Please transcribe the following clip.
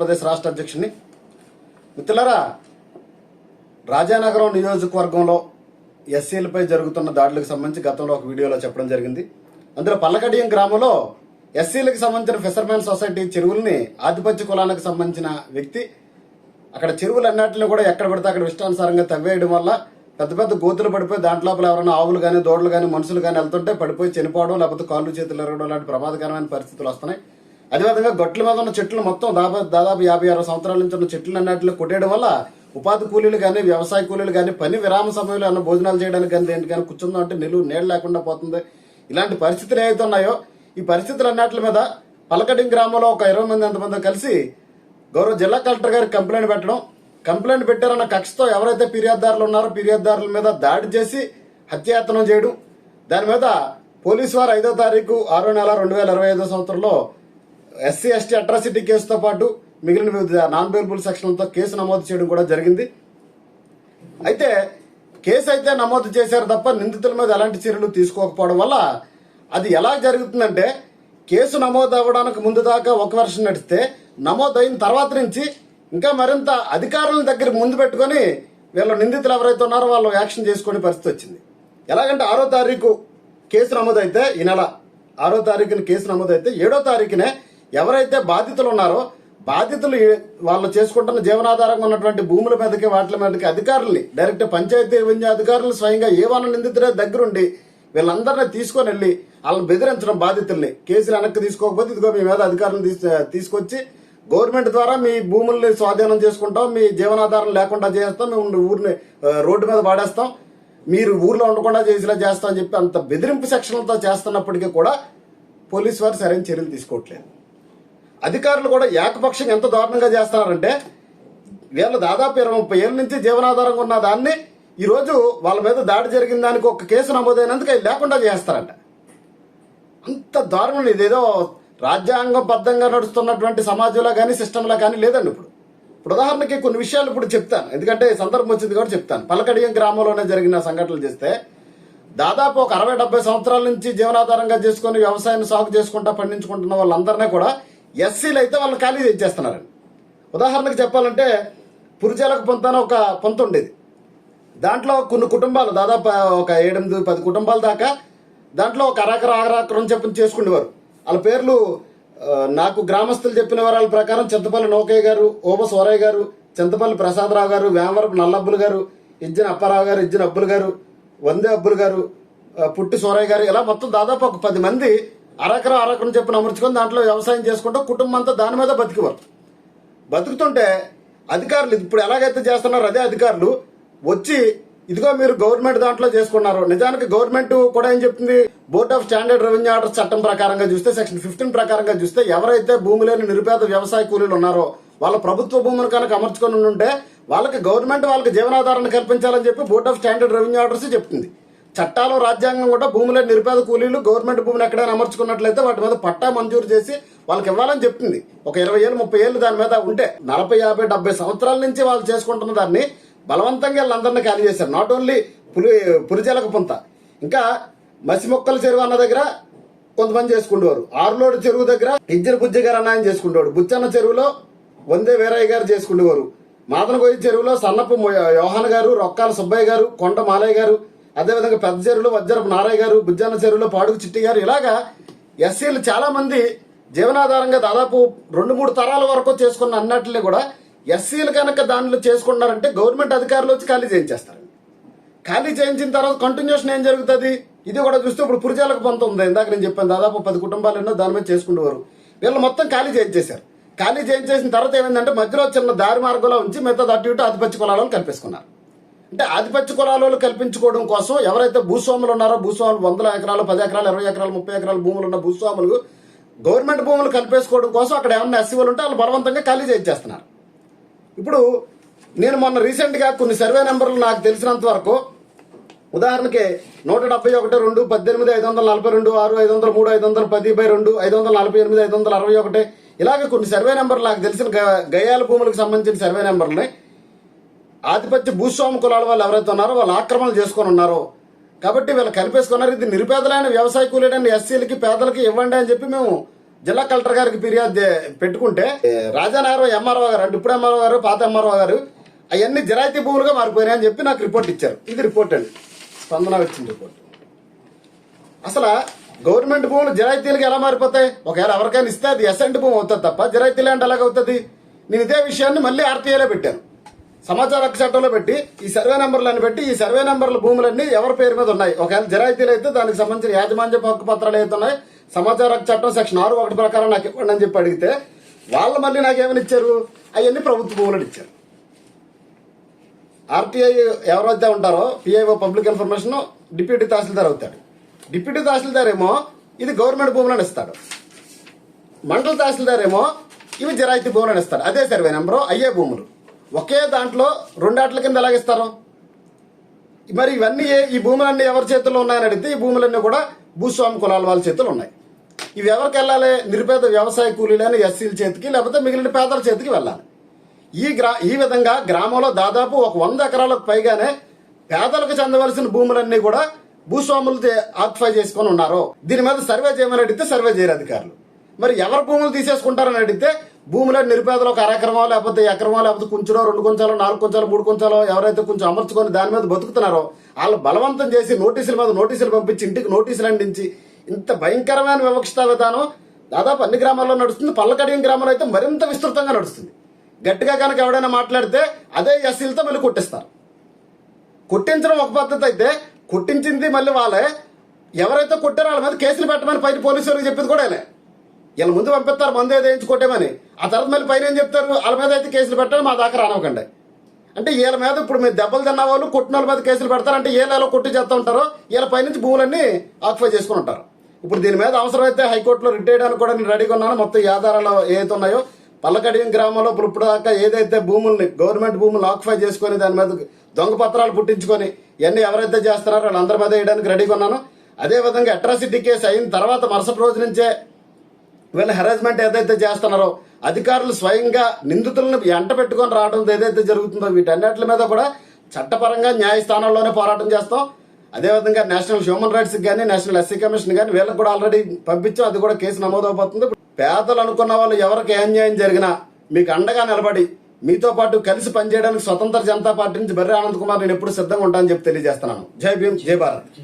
ఆంధ్రప్రదేశ్ రాష్ట్ర అధ్యక్షుడిని మిత్రులరా రాజానగరం నియోజకవర్గంలో ఎస్సీలపై జరుగుతున్న దాడులకు సంబంధించి గతంలో ఒక వీడియోలో చెప్పడం జరిగింది. అందులో పల్లకడియం గ్రామంలో ఎస్సీలకు సంబంధించిన ఫిషర్మెన్ సొసైటీ చెరువుల్ని ఆధిపత్య కులానికి సంబంధించిన వ్యక్తి అక్కడ చెరువులు అన్నింటిని కూడా ఎక్కడ పడితే అక్కడ ఇష్టానుసారంగా తవ్వేయడం వల్ల పెద్ద పెద్ద గోతులు పడిపోయి దాంట్లోపల ఎవరైనా ఆవులు కానీ దోడలు కానీ మనుషులు కానీ వెళ్తుంటే పడిపోయి చనిపోవడం లేకపోతే కాళ్ళు చేతులు ఎరగడం లాంటి ప్రమాదకరమైన పరిస్థితులు వస్తున్నాయి. అదేవిధంగా గట్ల మీద ఉన్న చెట్లు మొత్తం దాదాపు దాదాపు యాభై అరవై సంవత్సరాల నుంచి ఉన్న చెట్లు అన్నింటిలో కొట్టేయడం వల్ల ఉపాధి కూలీలు కానీ వ్యవసాయ కూలీలు కానీ పని విరామ సమయంలో అన్న భోజనాలు చేయడానికి కానీ దేనికి కానీ కూర్చుందాం అంటే నిలువు నీళ్ళు లేకుండా పోతుంది. ఇలాంటి పరిస్థితులు ఏవైతే ఉన్నాయో ఈ పరిస్థితులు అన్నింటి మీద పలకడి గ్రామంలో ఒక ఇరవై మంది ఎంతమంది కలిసి గౌరవ జిల్లా కలెక్టర్ గారికి కంప్లైంట్ పెట్టడం. కంప్లైంట్ పెట్టారన్న కక్షతో ఎవరైతే ఫిర్యాదుదారులు ఉన్నారో ఫిర్యాదుదారుల మీద దాడి చేసి హత్యాయత్నం చేయడం. దాని మీద పోలీసు వారు ఐదో తారీఖు ఆరో నెల రెండు వేల ఇరవై ఐదో సంవత్సరంలో ఎస్సీ ఎస్టీ అట్రాసిటీ కేసుతో పాటు మిగిలిన వివిధ నాన్ బెయిలబుల్ సెక్షన్లతో కేసు నమోదు చేయడం కూడా జరిగింది. అయితే కేసు అయితే నమోదు చేశారు తప్ప నిందితుల మీద ఎలాంటి చర్యలు తీసుకోకపోవడం వల్ల అది ఎలా జరుగుతుందంటే కేసు నమోదు అవ్వడానికి ముందు దాకా ఒక వర్షం నడిస్తే నమోదు అయిన తర్వాత నుంచి ఇంకా మరింత అధికారుల దగ్గర ముందు పెట్టుకొని వీళ్ళ నిందితులు ఎవరైతే ఉన్నారో వాళ్ళు యాక్షన్ చేసుకునే పరిస్థితి వచ్చింది. ఎలాగంటే ఆరో తారీఖు కేసు నమోదైతే ఈ నెల ఆరో తారీఖున కేసు నమోదైతే ఏడో తారీఖునే ఎవరైతే బాధితులు ఉన్నారో బాధితులు వాళ్ళు చేసుకుంటున్న జీవనాధారంగా ఉన్నటువంటి భూముల మీదకి వాటి మీదకి అధికారుల్ని డైరెక్ట్ పంచాయతీ రెవెన్యూ అధికారులు స్వయంగా ఏ వన నిందితుడే దగ్గరుండి వీళ్ళందరినీ తీసుకొని వెళ్ళి వాళ్ళని బెదిరించడం బాధితుల్ని. కేసులు వెనక్కి తీసుకోకపోతే ఇదిగో మీ మీద అధికారులను తీసుకొచ్చి గవర్నమెంట్ ద్వారా మీ భూముల్ని స్వాధీనం చేసుకుంటాం మీ జీవనాధారం లేకుండా చేస్తాం మేము ఊరిని రోడ్డు మీద పాడేస్తాం మీరు ఊర్లో ఉండకుండా చేసేలా చేస్తాం అని చెప్పి అంత బెదిరింపు సెక్షన్లతో చేస్తున్నప్పటికీ కూడా పోలీసు వారు సరైన చర్యలు తీసుకోవట్లేదు. అధికారులు కూడా ఏకపక్షంగా ఎంత దారుణంగా చేస్తున్నారంటే వీళ్ళు దాదాపు ఇరవై ముప్పై ఏళ్ళ నుంచి జీవనాధారంగా ఉన్న దాన్ని ఈరోజు వాళ్ళ మీద దాడి జరిగిన దానికి ఒక కేసు నమోదైనందుకు అవి లేకుండా చేస్తారంట. అంత దారుణం ఇదేదో రాజ్యాంగబద్ధంగా నడుస్తున్నటువంటి సమాజంలో కానీ సిస్టంలో కానీ లేదండి ఇప్పుడు. ఇప్పుడు ఉదాహరణకి కొన్ని విషయాలు ఇప్పుడు చెప్తాను. ఎందుకంటే సందర్భం వచ్చింది కూడా చెప్తాను. పలకడియం గ్రామంలోనే జరిగిన సంఘటనలు చేస్తే దాదాపు ఒక అరవై డెబ్బై సంవత్సరాల నుంచి జీవనాధారంగా చేసుకొని వ్యవసాయం సాగు చేసుకుంటా పండించుకుంటున్న వాళ్ళందరినీ కూడా ఎస్సీలు అయితే వాళ్ళు ఖాళీ చేస్తున్నారండి. ఉదాహరణకు చెప్పాలంటే పురుజాలకు పొంత అని ఒక పొంత ఉండేది. దాంట్లో కొన్ని కుటుంబాలు దాదాపు ఒక ఏడెనిమిది పది కుటుంబాల దాకా దాంట్లో ఒక అరాకర అరాకరం చెప్పని చేసుకునేవారు. వాళ్ళ పేర్లు నాకు గ్రామస్తులు చెప్పిన వివరాల ప్రకారం చింతపల్లి నౌకయ్య గారు ఓబ సోరయ్య గారు చింతపల్లి ప్రసాదరావు గారు వేమవరపు నల్లబ్బులు గారు ఇజ్జిన అప్పారావు గారు ఇజ్జిన అబ్బులు గారు వందే అబ్బులు గారు పుట్టి సోరయ్య గారు ఇలా మొత్తం దాదాపు ఒక పది మంది అరకర అరకరం చెప్పిన అమర్చుకొని దాంట్లో వ్యవసాయం చేసుకుంటూ కుటుంబం అంతా దాని మీద బతికేవారు. బతుకుతుంటే అధికారులు ఇప్పుడు ఎలాగైతే చేస్తున్నారో అదే అధికారులు వచ్చి ఇదిగో మీరు గవర్నమెంట్ దాంట్లో చేసుకున్నారు. నిజానికి గవర్నమెంట్ కూడా ఏం చెప్తుంది? Board of standard revenue order చట్టం ప్రకారంగా చూస్తే సెక్షన్ ఫిఫ్టీన్ ప్రకారంగా చూస్తే ఎవరైతే భూమి లేని నిరుపేద వ్యవసాయ కూలీలు ఉన్నారో వాళ్ళ ప్రభుత్వ భూములు కనుక అమర్చుకొని ఉంటే వాళ్ళకి గవర్నమెంట్ వాళ్ళకి జీవనాధారణ కల్పించాలని చెప్పి board of standard revenue orders చెప్తుంది. చట్టాలు రాజ్యాంగం కూడా భూములే నిరుపేద కూలీలు గవర్నమెంట్ భూములు ఎక్కడైనా అమర్చుకున్నట్లయితే వాటి మీద పట్టా మంజూరు చేసి వాళ్ళకి ఇవ్వాలని చెప్తుంది. ఒక ఇరవై ఏళ్ళు ముప్పై ఏళ్ళు దాని మీద ఉంటే నలభై యాభై డెబ్బై సంవత్సరాల నుంచి వాళ్ళు చేసుకుంటున్న దాన్ని బలవంతంగా వీళ్ళందరినీ ఖాళీ చేశారు. నాట్ ఓన్లీ పులి పులిచెలకు పొంత ఇంకా మసిమొక్కల చెరువు అన్న దగ్గర కొంతమంది చేసుకుంటేవారు ఆరులోడు చెరువు దగ్గర ఇజ్జర బుజ్జి గారు అన్న ఆయన చేసుకుంటేవాడు బుచ్చన్న చెరువులో వందే వీరయ్య గారు చేసుకునేవారు మాదనగోయి చెరువులో సన్నపు మొ- యోహాన్ గారు రొక్కాల సుబ్బయ్య గారు కొండ మాలయ్య గారు అదేవిధంగా పెద్ద చెరువులో వజ్జరపు నారాయ్ గారు బుజ్జన్న చెరువులో పాడుకు చిట్టి గారు ఇలాగా ఎస్సీలు చాలా మంది జీవనాధారంగా దాదాపు రెండు మూడు తరాల వరకు చేసుకున్న అన్నట్లే కూడా ఎస్సీలు కనుక దానిలో చేసుకున్నారంటే గవర్నమెంట్ అధికారులు వచ్చి ఖాళీ చేయించేస్తారు. ఖాళీ చేయించిన తర్వాత కంటిన్యూషన్ ఏం జరుగుతుంది? ఇది కూడా చూస్తే ఇప్పుడు పురుజాలకు పంత ఉంది. ఇందాక నేను చెప్పాను దాదాపు పది కుటుంబాలు ఎన్నో దాని మీద చేసుకుంటేవారు వీళ్ళు మొత్తం ఖాళీ చేయించేశారు. ఖాళీ చేయించేసిన తర్వాత ఏమైందంటే మధ్యలో చిన్న దారి మార్గంలో ఉంచి మిగతా అటు ఇటు ఆధిపత్య కులాలను కల్పేసుకున్నారు. అంటే ఆధిపత్య కులాలను కల్పించుకోవడం కోసం ఎవరైతే భూస్వాములు ఉన్నారో భూస్వాములు వందల ఎకరాలు పది ఎకరాలు ఇరవై ఎకరాలు ముప్పై ఎకరాలు భూములు ఉన్న భూస్వాములు గవర్నమెంట్ భూములు కల్పేసుకోవడం కోసం అక్కడ ఏమన్నా ఎస్సీ వాళ్ళు ఉంటే వాళ్ళు బలవంతంగా ఖాళీ చేయించేస్తున్నారు. ఇప్పుడు నేను మొన్న రీసెంట్గా కొన్ని సర్వే నెంబర్లు నాకు తెలిసినంత వరకు ఉదాహరణకి నూట డెబ్బై ఒకటి రెండు పద్దెనిమిది ఐదు వందల నలభై రెండు ఆరు ఐదు వందల మూడు ఐదు వందల పది బై రెండు ఐదు వందల నలభై ఎనిమిది ఐదు వందల అరవై ఒకటి. ఇలాగే కొన్ని సర్వే నెంబర్లు నాకు తెలిసిన గయాల భూములకు సంబంధించిన సర్వే నెంబర్లని ఆధిపత్య భూస్వామి కులాల వాళ్ళు ఎవరైతే ఉన్నారో వాళ్ళు ఆక్రమణలు చేసుకొని ఉన్నారో కాబట్టి వీళ్ళు కలిపేసుకున్నారు. ఇది నిరుపేదలైన వ్యవసాయ కూలీడైన ఎస్సీలకి పేదలకి ఇవ్వండి అని చెప్పి మేము జిల్లా కలెక్టర్ గారికి ఫిర్యాదు పెట్టుకుంటే రాజానగరం ఎంఆర్ఓ గారు అంటే ఇప్పుడు ఎంఆర్ఓ గారు పాత ఎంఆర్ఓ గారు అవన్నీ జిరాయితీ భూములుగా మారిపోయినాయి అని చెప్పి నాకు రిపోర్ట్ ఇచ్చారు. ఇది రిపోర్ట్ అండి. స్పందన వచ్చింది రిపోర్ట్. అసలు గవర్నమెంట్ భూములు జిరాయితీలకు ఎలా మారిపోతాయి? ఒకవేళ ఎవరికైనా ఇస్తే అది ఎసెంట్ భూమి అవుతుంది తప్ప జిరాయితీ అలాగ ఎలాగవుతుంది నేను ఇదే విషయాన్ని మళ్ళీ ఆర్టీఐలో పెట్టాను. సమాచార హక్కు చట్టంలో పెట్టి ఈ సర్వే నెంబర్లను పెట్టి ఈ సర్వే నెంబర్ల భూములన్నీ ఎవరి పేరు మీద ఉన్నాయి? ఒకవేళ జిరాయితీలు అయితే దానికి సంబంధించిన యాజమాన్య హక్కు పత్రాలు అయితే ఉన్నాయి సమాచార హక్కు చట్టం సెక్షన్ ఆరు ఒకటి ప్రకారం నాకు ఇవ్వండి అని చెప్పి అడిగితే వాళ్ళు మళ్ళీ నాకు ఏమని ఇచ్చారు? అవన్నీ ప్రభుత్వ భూములను ఇచ్చారు. ఆర్టీఐ ఎవరైతే ఉంటారో PIO public information deputy tahsildar అవుతాడు. డిప్యూటీ తహసీల్దార్ ఏమో ఇది గవర్నమెంట్ భూములను ఇస్తాడు. మండల తహసీల్దార్ ఏమో ఇవి జిరాయితీ భూములను ఇస్తాడు. అదే సర్వే నెంబరు అయ్యే భూములు. ఒకే దాంట్లో రెండాట్ల కింద ఎలాగిస్తారు? మరి ఇవన్నీ ఈ భూములన్నీ ఎవరి చేతుల్లో ఉన్నాయని అడిగితే ఈ భూములన్నీ కూడా భూస్వామి కులాల వాళ్ళ చేతులు ఉన్నాయి. ఇవి ఎవరికి వెళ్ళాలి? నిరుపేద వ్యవసాయ కూలీలని ఎస్సీల చేతికి లేకపోతే మిగిలిన పేదల చేతికి వెళ్ళాలి. ఈ గ్రా ఈ విధంగా గ్రామంలో దాదాపు ఒక వంద ఎకరాలకు పైగానే పేదలకు చెందవలసిన భూములన్నీ కూడా భూస్వాములు ఆక్యుపై చేసుకొని ఉన్నారు. దీని మీద సర్వే చేయమని అడిగితే సర్వే చేయరు అధికారులు. మరి ఎవరు భూములు తీసేసుకుంటారని అడిగితే భూములను నిరుపేదలు ఒక అరెకరమో లేకపోతే ఎకరమో లేకపోతే కొంచెమో రెండు కొంచాలో నాలుగు కొంచాలో మూడు కొంచాలో ఎవరైతే కొంచెం అమర్చుకొని దాని మీద బతుకుతున్నారో వాళ్ళు బలవంతం చేసి నోటీసుల మీద నోటీసులు పంపించి ఇంటికి నోటీసులు అందించి ఇంత భయంకరమైన వివక్షత విధానం దాదాపు అన్ని గ్రామాల్లో నడుస్తుంది. పల్లకడియం గ్రామంలో అయితే మరింత విస్తృతంగా నడుస్తుంది. గట్టిగా కనుక ఎవడైనా మాట్లాడితే అదే ఎస్సీలతో మళ్ళీ కొట్టిస్తారు. కొట్టించడం ఒక పద్ధతి అయితే కొట్టించింది మళ్ళీ వాళ్ళే. ఎవరైతే కొట్టారో వాళ్ళ మీద కేసులు పెట్టమని పైన పోలీసులకు చెప్పింది కూడా వీళ్ళ ముందు పంపిస్తారు మందు ఏదో ఆ తర్వాత మళ్ళీ పైన ఏం చెప్తారు? వాళ్ళ మీద అయితే కేసులు పెట్టాలి మా దాకా రానివ్వకండి. అంటే వీళ్ళ మీద ఇప్పుడు మీరు దెబ్బలు తిన్న వాళ్ళు కొట్టిన వాళ్ళ మీద కేసులు పెడతారు అంటే వీళ్ళు ఎలా కొట్టి చేస్తూ ఉంటారో వీళ్ళ పైనుంచి భూములన్నీ ఆక్యుపై చేసుకుని ఉంటారు. ఇప్పుడు దీని మీద అవసరమైతే హైకోర్టులో రిట్ చేయడానికి కూడా నేను రెడీగా ఉన్నాను. మొత్తం ఆధారాలు ఏదైతే ఉన్నాయో పల్లకడియం గ్రామంలో ఇప్పుడు ఇప్పుడు దాకా ఏదైతే భూముల్ని గవర్నమెంట్ భూములు ఆక్యుపై చేసుకొని దాని మీద దొంగ పత్రాలు పుట్టించుకొని ఇవన్నీ ఎవరైతే చేస్తున్నారో వాళ్ళందరి మీద వేయడానికి రెడీగా ఉన్నాను. అదే విధంగా అట్రాసిటీ కేసు అయిన తర్వాత మరుసటి రోజు నుంచే వీళ్ళ హెరాస్మెంట్ ఏదైతే చేస్తున్నారో అధికారులు స్వయంగా నిందితులను ఎంట పెట్టుకొని రావడం ఏదైతే జరుగుతుందో వీటన్నిటి మీద కూడా చట్టపరంగా న్యాయస్థానాల్లోనే పోరాటం చేస్తాం. అదేవిధంగా నేషనల్ హ్యూమన్ రైట్స్ కానీ నేషనల్ ఎస్సీ కమిషన్ కానీ వీళ్ళకి కూడా ఆల్రెడీ పంపించాం. అది కూడా కేసు నమోదవబోతుంది పేదలు అనుకున్న వాళ్ళు ఎవరికి అన్యాయం జరిగినా మీకు అండగా నిలబడి మీతో పాటు కలిసి పనిచేయడానికి స్వతంత్ర జనతా పార్టీ నుంచి బర్రె ఆనంద్ కుమార్ నేను ఎప్పుడు సిద్ధంగా ఉంటానని చెప్పి తెలియజేస్తున్నాను. జై భీమ్ జై భారత్.